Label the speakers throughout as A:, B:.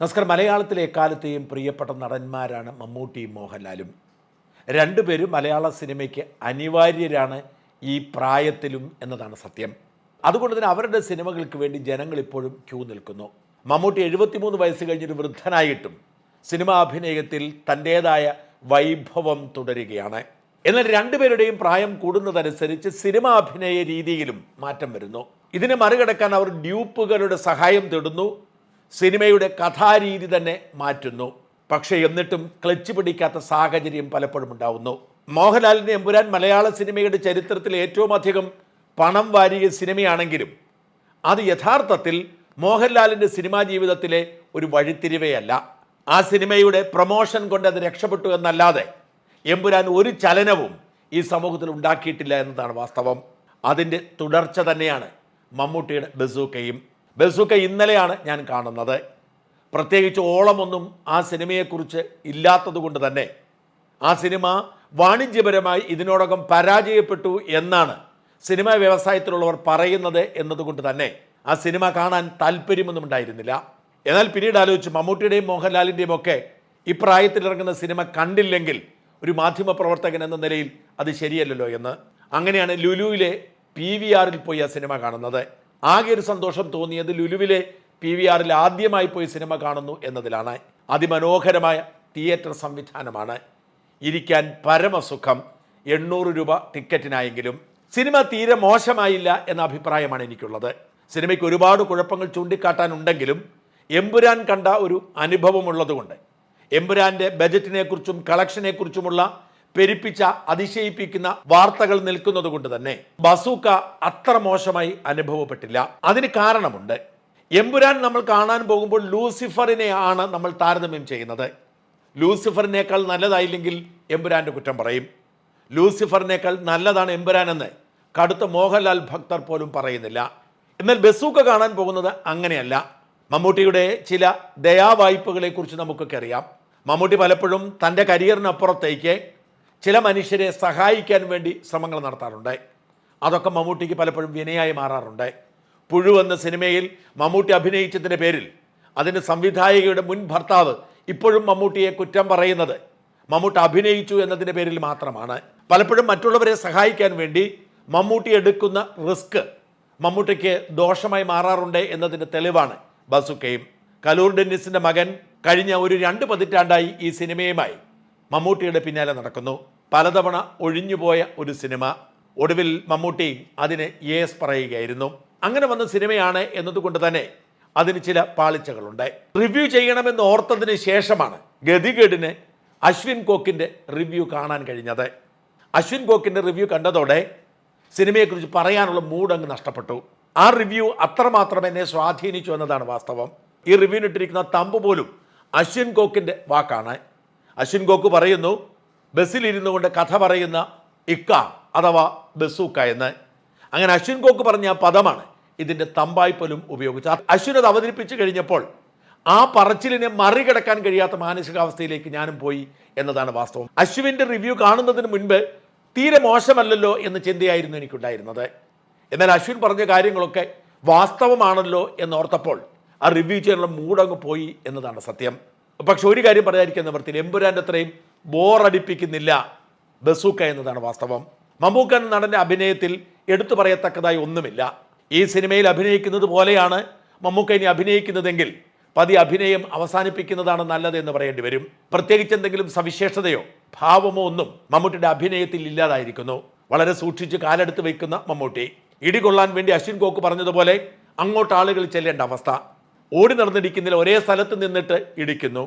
A: നമസ്കാരം മലയാളത്തിലെ എക്കാലത്തെയും പ്രിയപ്പെട്ട നടന്മാരാണ് മമ്മൂട്ടിയും മോഹൻലാലും. രണ്ടുപേരും മലയാള സിനിമയ്ക്ക് അനിവാര്യരാണ് ഈ പ്രായത്തിലും എന്നതാണ് സത്യം. അതുകൊണ്ട് തന്നെ അവരുടെ സിനിമകൾക്ക് വേണ്ടി ജനങ്ങൾ ഇപ്പോഴും ക്യൂ നിൽക്കുന്നു. മമ്മൂട്ടി എഴുപത്തിമൂന്ന് വയസ്സ് കഴിഞ്ഞൊരു വൃദ്ധനായിട്ടും സിനിമാ അഭിനയത്തിൽ തന്റേതായ വൈഭവം തുടരുകയാണ്. എന്നാൽ രണ്ടുപേരുടെയും പ്രായം കൂടുന്നതനുസരിച്ച് സിനിമാ അഭിനയ രീതിയിലും മാറ്റം വരുന്നു. ഇതിനെ മറികടക്കാൻ അവർ ഡ്യൂപ്പുകളുടെ സഹായം തേടുന്നു. സിനിമയുടെ കഥാരീതി തന്നെ മാറ്റുന്നു. പക്ഷേ എന്നിട്ടും ക്ലച്ച് പിടിക്കാത്ത സാഹചര്യം പലപ്പോഴും ഉണ്ടാവുന്നു. മോഹൻലാലിന്റെ എമ്പുരാൻ മലയാള സിനിമയുടെ ചരിത്രത്തിൽ ഏറ്റവും അധികം പണം വാരിയ സിനിമയാണെങ്കിലും അത് യഥാർത്ഥത്തിൽ മോഹൻലാലിന്റെ സിനിമാ ജീവിതത്തിലെ ഒരു വഴിത്തിരിവയല്ല. ആ സിനിമയുടെ പ്രൊമോഷൻ കൊണ്ട് അത് രക്ഷപ്പെട്ടു എന്നല്ലാതെ എമ്പുരാൻ ഒരു ചലനവും ഈ സമൂഹത്തിൽ ഉണ്ടാക്കിയിട്ടില്ല എന്നതാണ് വാസ്തവം. അതിന്റെ തുടർച്ച തന്നെയാണ് മമ്മൂട്ടിയുടെ ബസൂക്കയും ബസൂക്ക ഇന്നലെയാണ് ഞാൻ കാണുന്നത്. പ്രത്യേകിച്ച് ഓളമൊന്നും ആ സിനിമയെക്കുറിച്ച് ഇല്ലാത്തതുകൊണ്ട് തന്നെ. ആ സിനിമ വാണിജ്യപരമായി ഇതിനോടകം പരാജയപ്പെട്ടു എന്നാണ് സിനിമാ വ്യവസായത്തിലുള്ളവർ പറയുന്നത് എന്നതുകൊണ്ട് തന്നെ ആ സിനിമ കാണാൻ താല്പര്യമൊന്നും ഉണ്ടായിരുന്നില്ല. എന്നാൽ പിന്നീട് ആലോചിച്ച് മമ്മൂട്ടിയുടെയും മോഹൻലാലിന്റെയും ഒക്കെ ഇറങ്ങുന്ന സിനിമ കണ്ടില്ലെങ്കിൽ ഒരു മാധ്യമ പ്രവർത്തകൻ എന്ന നിലയിൽ അത് ശരിയല്ലല്ലോ എന്ന്. അങ്ങനെയാണ് ലുലുവിലെ പി വി ആറിൽ പോയി ആ സിനിമ കാണുന്നത്. ആകെ ഒരു സന്തോഷം തോന്നിയത് ലുലുവിലെ പി വി ആറിൽ ആദ്യമായി പോയി സിനിമ കാണുന്നു എന്നതിലാണ്. അതിമനോഹരമായ തിയേറ്റർ സംവിധാനമാണ്. ഇരിക്കാൻ പരമസുഖം. എണ്ണൂറ് രൂപ ടിക്കറ്റിനായെങ്കിലും സിനിമ തീരെ മോശമായില്ല എന്ന അഭിപ്രായമാണ് എനിക്കുള്ളത്. സിനിമയ്ക്ക് ഒരുപാട് കുഴപ്പങ്ങൾ ചൂണ്ടിക്കാട്ടാനുണ്ടെങ്കിലും എമ്പുരാൻ കണ്ട ഒരു അനുഭവമുള്ളതുകൊണ്ട് എമ്പുരാന്റെ ബജറ്റിനെക്കുറിച്ചും കളക്ഷനെക്കുറിച്ചുമുള്ള പെരുപ്പിച്ച അതിശയിപ്പിക്കുന്ന വാർത്തകൾ നിൽക്കുന്നത് കൊണ്ട് തന്നെ ബസൂക്ക അത്ര മോശമായി അനുഭവപ്പെട്ടില്ല. അതിന് കാരണമുണ്ട്. എമ്പുരാൻ നമ്മൾ കാണാൻ പോകുമ്പോൾ ലൂസിഫറിനെയാണ് നമ്മൾ താരതമ്യം ചെയ്യുന്നത്. ലൂസിഫറിനേക്കാൾ നല്ലതായില്ലെങ്കിൽ എമ്പുരാന്റെ കുറ്റം പറയും. ലൂസിഫറിനേക്കാൾ നല്ലതാണ് എമ്പുരാൻ എന്ന് കടുത്ത മോഹൻലാൽ ഭക്തർ പോലും പറയുന്നില്ല. എന്നാൽ ബസൂക്ക കാണാൻ പോകുന്നത് അങ്ങനെയല്ല. മമ്മൂട്ടിയുടെ ചില ദയാവായ്പകളെക്കുറിച്ച് നമുക്കൊക്കെ അറിയാം. മമ്മൂട്ടി പലപ്പോഴും തന്റെ കരിയറിനപ്പുറത്തേക്ക് ചില മനുഷ്യരെ സഹായിക്കാൻ വേണ്ടി ശ്രമങ്ങൾ നടത്താറുണ്ട്. അതൊക്കെ മമ്മൂട്ടിക്ക് പലപ്പോഴും വിനയായി മാറാറുണ്ട്. പുഴു എന്ന സിനിമയിൽ മമ്മൂട്ടി അഭിനയിച്ചതിന്റെ പേരിൽ അതിന്റെ സംവിധായകയുടെ മുൻ ഭർത്താവ് ഇപ്പോഴും മമ്മൂട്ടിയെ കുറ്റം പറയുന്നത് മമ്മൂട്ടി അഭിനയിച്ചു എന്നതിന്റെ പേരിൽ മാത്രമാണ്. പലപ്പോഴും മറ്റുള്ളവരെ സഹായിക്കാൻ വേണ്ടി മമ്മൂട്ടി എടുക്കുന്ന റിസ്ക് മമ്മൂട്ടിക്ക് ദോഷമായി മാറാറുണ്ട് എന്നതിന്റെ തെളിവാണ് ബസുക്കയും. കലൂർ ഡെന്നിസിന്റെ മകൻ കഴിഞ്ഞ ഒരു രണ്ട് പതിറ്റാണ്ടായി ഈ സിനിമയുമായി. മമ്മൂട്ടിയുടെ പിന്നാലെ നടക്കുന്നു. പലതവണ ഒഴിഞ്ഞുപോയ ഒരു സിനിമ. ഒടുവിൽ മമ്മൂട്ടി അതിന് യേസ് പറയുകയായിരുന്നു. അങ്ങനെ വന്ന സിനിമയാണ് എന്നതുകൊണ്ട് തന്നെ അതിന് ചില പാളിച്ചകളുണ്ട്. റിവ്യൂ ചെയ്യണമെന്ന് ഓർത്തതിന് ശേഷമാണ് ഗതികേടിന് അശ്വിൻ കോക്കിന്റെ റിവ്യൂ കാണാൻ കഴിഞ്ഞത്. അശ്വിൻ കോക്കിന്റെ റിവ്യൂ കണ്ടതോടെ സിനിമയെക്കുറിച്ച് പറയാനുള്ള മൂഡ് അങ്ങ് നഷ്ടപ്പെട്ടു. ആ റിവ്യൂ അത്രമാത്രം എന്നെ സ്വാധീനിച്ചു എന്നതാണ് വാസ്തവം. ഈ റിവ്യൂവിനിട്ടിരിക്കുന്ന തമ്പ് പോലും അശ്വിൻ കോക്കിന്റെ വാക്കാണ്. അശ്വിൻ ഗോക്ക് പറയുന്നു ബസ്സിലിരുന്നു കൊണ്ട് കഥ പറയുന്ന ഇക്ക അഥവാ ബസൂക്ക എന്ന്. അങ്ങനെ അശ്വിൻ ഗോക്ക് പറഞ്ഞ ആ പദമാണ് ഇതിന്റെ തമ്പായി പോലും ഉപയോഗിച്ചത്. അശ്വിൻ അത് അവതരിപ്പിച്ചു കഴിഞ്ഞപ്പോൾ ആ പറച്ചിലിനെ മറികടക്കാൻ കഴിയാത്ത മാനസികാവസ്ഥയിലേക്ക് ഞാനും പോയി എന്നതാണ് വാസ്തവം. അശ്വിന്റെ റിവ്യൂ കാണുന്നതിന് മുൻപ് തീരെ മോശമല്ലല്ലോ എന്ന ചിന്തയായിരുന്നു എനിക്കുണ്ടായിരുന്നത്. എന്നാൽ അശ്വിൻ പറഞ്ഞ കാര്യങ്ങളൊക്കെ വാസ്തവമാണല്ലോ എന്നോർത്തപ്പോൾ ആ റിവ്യൂ ചെയ്യാനുള്ള മൂടങ്ങ് പോയി എന്നതാണ് സത്യം. പക്ഷെ ഒരു കാര്യം പറയാതിരിക്കുന്ന നിവൃത്തിയിൽ എമ്പുരാന്റെ അത്രയും ബോറടിപ്പിക്കുന്നില്ല ബസൂക്ക എന്നതാണ് വാസ്തവം. മമ്മൂക്ക എന്ന നടന്റെ അഭിനയത്തിൽ എടുത്തു പറയത്തക്കതായി ഒന്നുമില്ല. ഈ സിനിമയിൽ അഭിനയിക്കുന്നത് പോലെയാണ് മമ്മൂക്ക ഇനി അഭിനയിക്കുന്നതെങ്കിൽ പതി അഭിനയം അവസാനിപ്പിക്കുന്നതാണ് നല്ലത് എന്ന് പറയേണ്ടി വരും. പ്രത്യേകിച്ച് എന്തെങ്കിലും സവിശേഷതയോ ഭാവമോ ഒന്നും മമ്മൂട്ടിയുടെ അഭിനയത്തിൽ ഇല്ലാതായിരിക്കുന്നു. വളരെ സൂക്ഷിച്ച് കാലെടുത്ത് വയ്ക്കുന്ന മമ്മൂട്ടി. ഇടികൊള്ളാൻ വേണ്ടി അശ്വിൻ കോക്ക് പറഞ്ഞതുപോലെ അങ്ങോട്ട് ആളുകൾ ചെല്ലേണ്ട അവസ്ഥ. ഓടി നടന്നിരിക്കുന്നില്ല ഒരേ സ്ഥലത്ത് നിന്നിട്ട് ഇടിക്കുന്നു.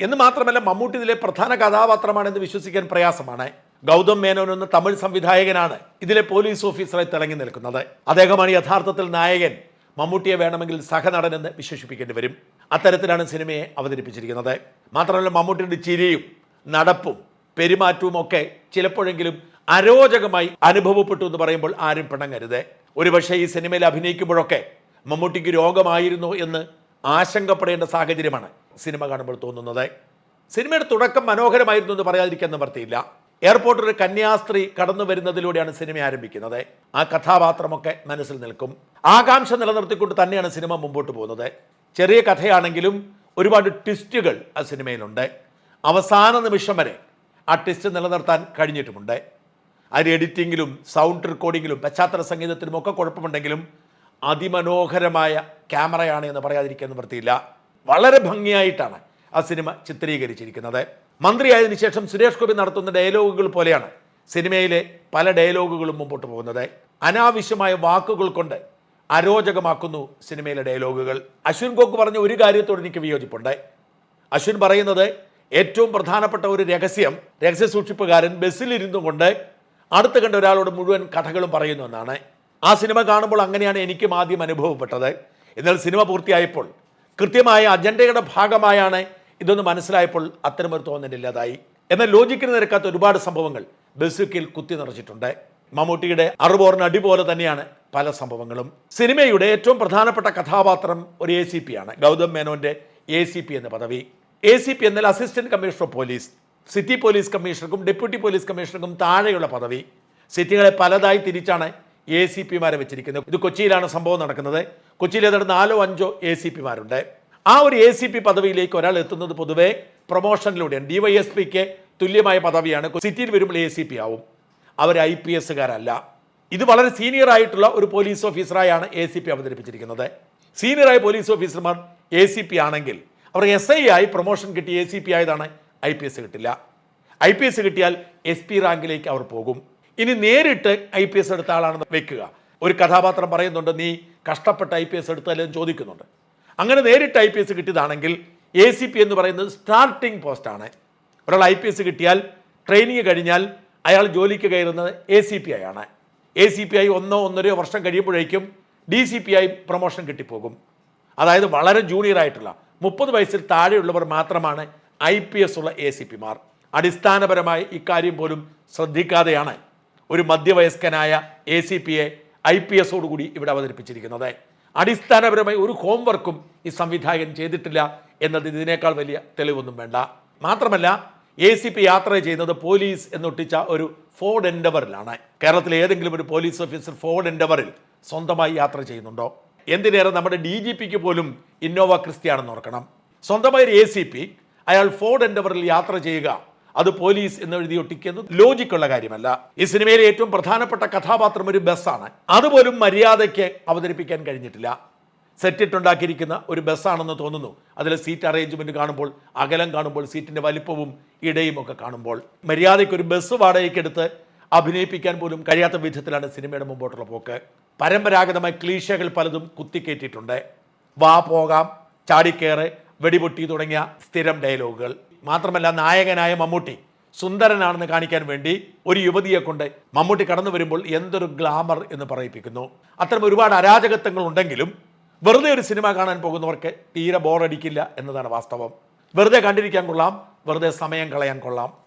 A: എന്ന് മാത്രമല്ല മമ്മൂട്ടി ഇതിലെ പ്രധാന കഥാപാത്രമാണെന്ന് വിശ്വസിക്കാൻ പ്രയാസമാണ്. ഗൗതം മേനോൻ എന്ന തമിഴ് സംവിധായകനാണ് ഇതിലെ പോലീസ് ഓഫീസറായി തിളങ്ങി നിൽക്കുന്നത്. അദ്ദേഹമാണ് യഥാർത്ഥത്തിൽ നായകൻ. മമ്മൂട്ടിയെ വേണമെങ്കിൽ സഹനടനെന്ന് വിശേഷിപ്പിക്കേണ്ടി വരും. അത്തരത്തിലാണ് സിനിമയെ അവതരിപ്പിച്ചിരിക്കുന്നത്. മാത്രമല്ല മമ്മൂട്ടിയുടെ ചിരിയും നടപ്പും പെരുമാറ്റവും ഒക്കെ ചിലപ്പോഴെങ്കിലും അരോചകമായി അനുഭവപ്പെട്ടു എന്ന് പറയുമ്പോൾ ആരും പിണങ്ങരുത്. ഒരുപക്ഷെ ഈ സിനിമയിൽ അഭിനയിക്കുമ്പോഴൊക്കെ മമ്മൂട്ടിക്ക് രോഗമായിരുന്നു എന്ന് ആശങ്കപ്പെടേണ്ട സാഹചര്യമാണ് സിനിമ കാണുമ്പോൾ തോന്നുന്നത്. സിനിമയുടെ തുടക്കം മനോഹരമായിരുന്നു എന്ന് പറയാതിരിക്കാൻ നിവർത്തിയില്ല എയർപോർട്ടിൽ ഒരു കന്യാസ്ത്രീ കടന്നു വരുന്നതിലൂടെയാണ് സിനിമ ആരംഭിക്കുന്നത്. ആ കഥാപാത്രമൊക്കെ മനസ്സിൽ നിൽക്കും. ആകാംക്ഷ നിലനിർത്തിക്കൊണ്ട് തന്നെയാണ് സിനിമ മുമ്പോട്ട് പോകുന്നത്. ചെറിയ കഥയാണെങ്കിലും ഒരുപാട് ട്വിസ്റ്റുകൾ ആ സിനിമയിലുണ്ട്. അവസാന നിമിഷം വരെ ആ ട്വിസ്റ്റ് നിലനിർത്താൻ കഴിഞ്ഞിട്ടുമുണ്ട്. അതിൽ എഡിറ്റിങ്ങിലും സൗണ്ട് റെക്കോർഡിങ്ങിലും പശ്ചാത്തല സംഗീതത്തിലും ഒക്കെ കുഴപ്പമുണ്ടെങ്കിലും അതിമനോഹരമായ ക്യാമറയാണ് എന്ന് പറയാതിരിക്കാൻ നിവൃത്തിയില്ല വളരെ ഭംഗിയായിട്ടാണ് ആ സിനിമ ചിത്രീകരിച്ചിരിക്കുന്നത്. മന്ത്രിയായതിനു ശേഷം സുരേഷ് ഗോപി നടത്തുന്ന ഡയലോഗുകൾ പോലെയാണ് സിനിമയിലെ പല ഡയലോഗുകളും മുമ്പോട്ട് പോകുന്നത്. അനാവശ്യമായ വാക്കുകൾ കൊണ്ട് അരോചകമാക്കുന്നു സിനിമയിലെ ഡയലോഗുകൾ. അശ്വിൻ ഗോക്ക് പറഞ്ഞ ഒരു കാര്യത്തോട് എനിക്ക് വിയോജിപ്പുണ്ട്. അശ്വിൻ പറയുന്നത് ഏറ്റവും പ്രധാനപ്പെട്ട ഒരു രഹസ്യം രഹസ്യ സൂക്ഷിപ്പുകാരൻ ബസ്സിലിരുന്നു കൊണ്ട് അടുത്ത് കണ്ട ഒരാളോട് മുഴുവൻ കഥകളും പറയുന്നു എന്നാണ്. ആ സിനിമ കാണുമ്പോൾ അങ്ങനെയാണ് എനിക്കും ആദ്യം അനുഭവപ്പെട്ടത് എന്നാൽ സിനിമ പൂർത്തിയായപ്പോൾ കൃത്യമായ അജണ്ടയുടെ ഭാഗമായാണ് ഇതൊന്ന് മനസ്സിലായപ്പോൾ അത്തരമൊരു തോന്നലില്ലാതായി എന്നാൽ ലോജിക്കിന് നിരക്കാത്ത ഒരുപാട് സംഭവങ്ങൾ ബസുക്കിൽ കുത്തി നിറച്ചിട്ടുണ്ട്. മമ്മൂട്ടിയുടെ അറുപോറിന് അടി പോലെ തന്നെയാണ് പല സംഭവങ്ങളും. സിനിമയുടെ ഏറ്റവും പ്രധാനപ്പെട്ട കഥാപാത്രം ഒരു എ സി പി ആണ്. ഗൗതം മേനോന്റെ എ സി പി എന്ന പദവി. എ സി പി എന്നാൽ assistant commissioner of police. City police കമ്മീഷണർക്കും deputy police കമ്മീഷണർക്കും താഴെയുള്ള പദവി. സിറ്റികളെ പലതായി തിരിച്ചാണ് എ സി പിമാരെ വെച്ചിരിക്കുന്നത് ഇത് കൊച്ചിയിലാണ് സംഭവം നടക്കുന്നത്. കൊച്ചിയിൽ ഏതാണ്ട് നാലോ അഞ്ചോ എ സി പിമാരുണ്ട് ആ ഒരു എ സി പി പദവിയിലേക്ക് ഒരാൾ എത്തുന്നത് പൊതുവേ പ്രൊമോഷനിലൂടെയാണ്. ഡി വൈ എസ് പിക്ക് തുല്യമായ പദവിയാണ്. സിറ്റിയിൽ വരുമ്പോൾ എ സി പി ആവും. അവർ ഐ പി എസ്സുകാരല്ല ഇത് വളരെ സീനിയർ ആയിട്ടുള്ള ഒരു പോലീസ് ഓഫീസറായാണ് എ സി പി അവതരിപ്പിച്ചിരിക്കുന്നത്. സീനിയറായ പോലീസ് ഓഫീസർമാർ എ സി പി ആണെങ്കിൽ അവർ എസ് ഐ ആയി പ്രൊമോഷൻ കിട്ടി എ സി പി ആയതാണ് ഐ പി എസ് കിട്ടില്ല. ഐ പി എസ് കിട്ടിയാൽ എസ് പി റാങ്കിലേക്ക് അവർ പോകും. ഇനി നേരിട്ട് ഐ പി എസ് എടുത്ത ആളാണെന്ന് വെക്കുക. ഒരു കഥാപാത്രം പറയുന്നുണ്ട് നീ കഷ്ടപ്പെട്ട് ഐ പി എസ് എടുത്താലും ചോദിക്കുന്നുണ്ട്. അങ്ങനെ നേരിട്ട് ഐ പി എസ് കിട്ടിയതാണെങ്കിൽ എ സി പി എന്ന് പറയുന്നത് സ്റ്റാർട്ടിംഗ് പോസ്റ്റാണ് ഒരാൾ ഐ പി എസ് കിട്ടിയാൽ ട്രെയിനിങ് കഴിഞ്ഞാൽ അയാൾ ജോലിക്ക് കയറുന്നത് എ സി പി ആയി ആണ്. എ സി പി ആയി ഒന്നോ ഒന്നരയോ വർഷം കഴിയുമ്പോഴേക്കും ഡി സി പി ആയി പ്രൊമോഷൻ കിട്ടിപ്പോകും. അതായത് വളരെ ജൂനിയർ ആയിട്ടുള്ള മുപ്പത് വയസ്സിൽ താഴെയുള്ളവർ മാത്രമാണ് ഐ പി എസ് ഉള്ള എ സി പിമാർ അടിസ്ഥാനപരമായി ഇക്കാര്യം പോലും ശ്രദ്ധിക്കാതെയാണ്. ഒരു മധ്യവയസ്കനായ എ സി പിയെ ഐ പി എസോടുകൂടി ഇവിടെ അവതരിപ്പിച്ചിരിക്കുന്നത്. അടിസ്ഥാനപരമായി ഒരു ഹോംവർക്കും ഈ സംവിധായകൻ ചെയ്തിട്ടില്ല എന്നത് ഇതിനേക്കാൾ വലിയ തെളിവൊന്നും വേണ്ട. മാത്രമല്ല എ സി പി യാത്ര ചെയ്യുന്നത് പോലീസ് എന്നൊട്ടിച്ച ഒരു ഫോർഡ് എൻഡവറിലാണ് കേരളത്തിലെ ഏതെങ്കിലും ഒരു പോലീസ് ഓഫീസർ ഫോർഡ് എൻഡവറിൽ സ്വന്തമായി യാത്ര ചെയ്യുന്നുണ്ടോ? എന്തിനേറെ നമ്മുടെ ഡി ജി പിക്ക് പോലും ഇന്നോവ ക്രിസ്റ്റിയാണെന്ന് ഓർക്കണം. സ്വന്തമായി ഒരു എ സി പി അയാൾ ഫോർഡ് എൻഡവറിൽ യാത്ര ചെയ്യുക അത് പോലീസ് എന്ന് എഴുതി ഒട്ടിക്കുന്നത് ലോജിക്കുള്ള കാര്യമല്ല. ഈ സിനിമയിലെ ഏറ്റവും പ്രധാനപ്പെട്ട കഥാപാത്രം ഒരു ബസ്സാണ്. അതുപോലും മര്യാദയ്ക്ക് അവതരിപ്പിക്കാൻ കഴിഞ്ഞിട്ടില്ല. സെറ്റിട്ടുണ്ടാക്കിയിരിക്കുന്ന ഒരു ബസ്സാണെന്ന് തോന്നുന്നു. അതിലെ സീറ്റ് അറേഞ്ച്മെന്റ് കാണുമ്പോൾ അകലം കാണുമ്പോൾ സീറ്റിന്റെ വലിപ്പവും ഇടയും ഒക്കെ കാണുമ്പോൾ. മര്യാദയ്ക്ക് ഒരു ബസ് വാടകയ്ക്കെടുത്ത് അഭിനയിപ്പിക്കാൻ പോലും കഴിയാത്ത വിധത്തിലാണ് സിനിമയുടെ മുമ്പോട്ടുള്ള പോക്ക്. പരമ്പരാഗതമായ ക്ലീശകൾ പലതും കുത്തിക്കേറ്റിട്ടുണ്ട്. വാ പോകാം ചാടിക്കേറ് വെടിപൊട്ടി തുടങ്ങിയ സ്ഥിരം ഡയലോഗുകൾ. മാത്രമല്ല നായകനായ മമ്മൂട്ടി സുന്ദരനാണെന്ന് കാണിക്കാൻ വേണ്ടി ഒരു യുവതിയെ കൊണ്ട് മമ്മൂട്ടി കടന്നു വരുമ്പോൾ എന്തൊരു ഗ്ലാമർ എന്ന് പറയിപ്പിക്കുന്നു. അത്തരം ഒരുപാട് അരാജകത്വങ്ങൾ ഉണ്ടെങ്കിലും വെറുതെ ഒരു സിനിമ കാണാൻ പോകുന്നവർക്ക് തീരെ ബോറടിക്കില്ല എന്നതാണ് വാസ്തവം. വെറുതെ കണ്ടിരിക്കാൻ കൊള്ളാം വെറുതെ സമയം കളയാൻ കൊള്ളാം.